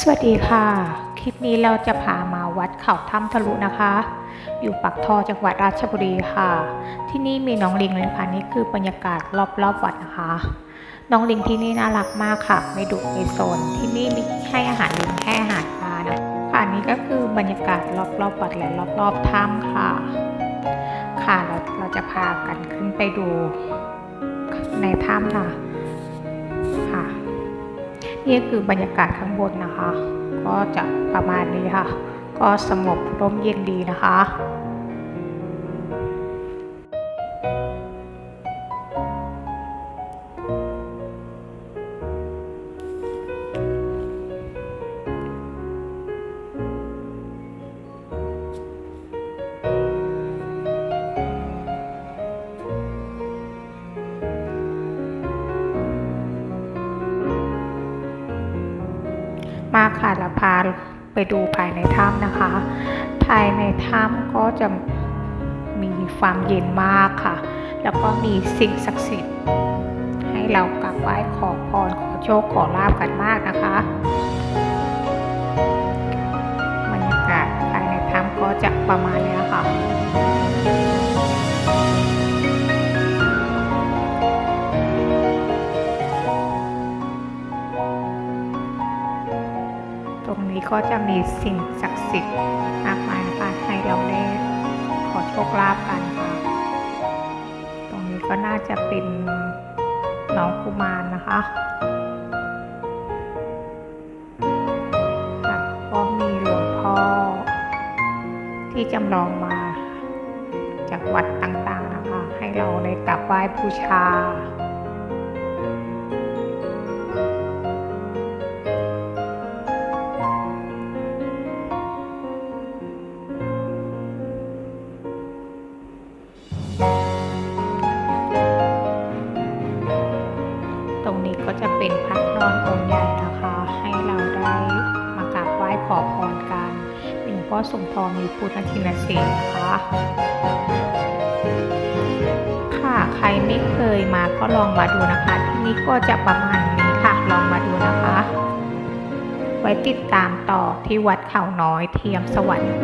สวัสดีค่ะ คลิปนี้เราจะพามาวัดเขาถ้ำทะลุนะคะ อยู่ปักทอจังหวัดราชบุรีค่ะ ที่นี่มีน้องลิงเลยค่ะนี่คือบรรยากาศรอบๆวัดนะคะ น้องลิงที่นี่น่ารักมากค่ะ ไม่ดุไม่โซนที่นี่มีให้อาหารลิงให้อาหารปลานะค่ะนี้ก็คือบรรยากาศรอบๆวัดและรอบๆถ้ำค่ะ ค่ะเราเราจะพากันขึ้นไปดูในถ้ำค่ะ นี่คือบรรยากาศข้างบนนะคะ ก็จะประมาณนี้ค่ะ ก็สงบร่มเย็นดีนะคะ มากค่ะแล้วพาไปดูภายในถ้ำนะคะ ภายในถ้ำก็จะมีความเย็นมากค่ะ แล้วก็มีสิ่งศักดิ์สิทธิ์ให้เรากราบไหว้ขอพรขอโชคขอลาบกันมากนะคะ รงนี้ก็จะมีสิ่งศักดิ์สิทธิ์มากมายนะคะให้เราได้ขอโชคลาภกันค่ะ ตรงนี้ก็น่าจะเป็นน้องกุมารนะคะค่ะก็มีหลวงพ่อ ที่จำลองมาจากวัดต่างๆนะคะ ให้เราได้กราบไหว้บูชา ตรงนี้ก็จะเป็นพระนอนองค์ใหญ่นะคะ ให้เราได้มากราบไหว้ขอพรกันหลวงพ่อสมทองมีพุทธทินเสีนะคะค่ะใครไม่เคยมาก็ลองมาดูนะคะ ที่นี่ก็จะประมาณนี้ค่ะลองมาดูนะคะ ไว้ติดตามต่อที่วัดเขาน้อยเทียมสวรรค์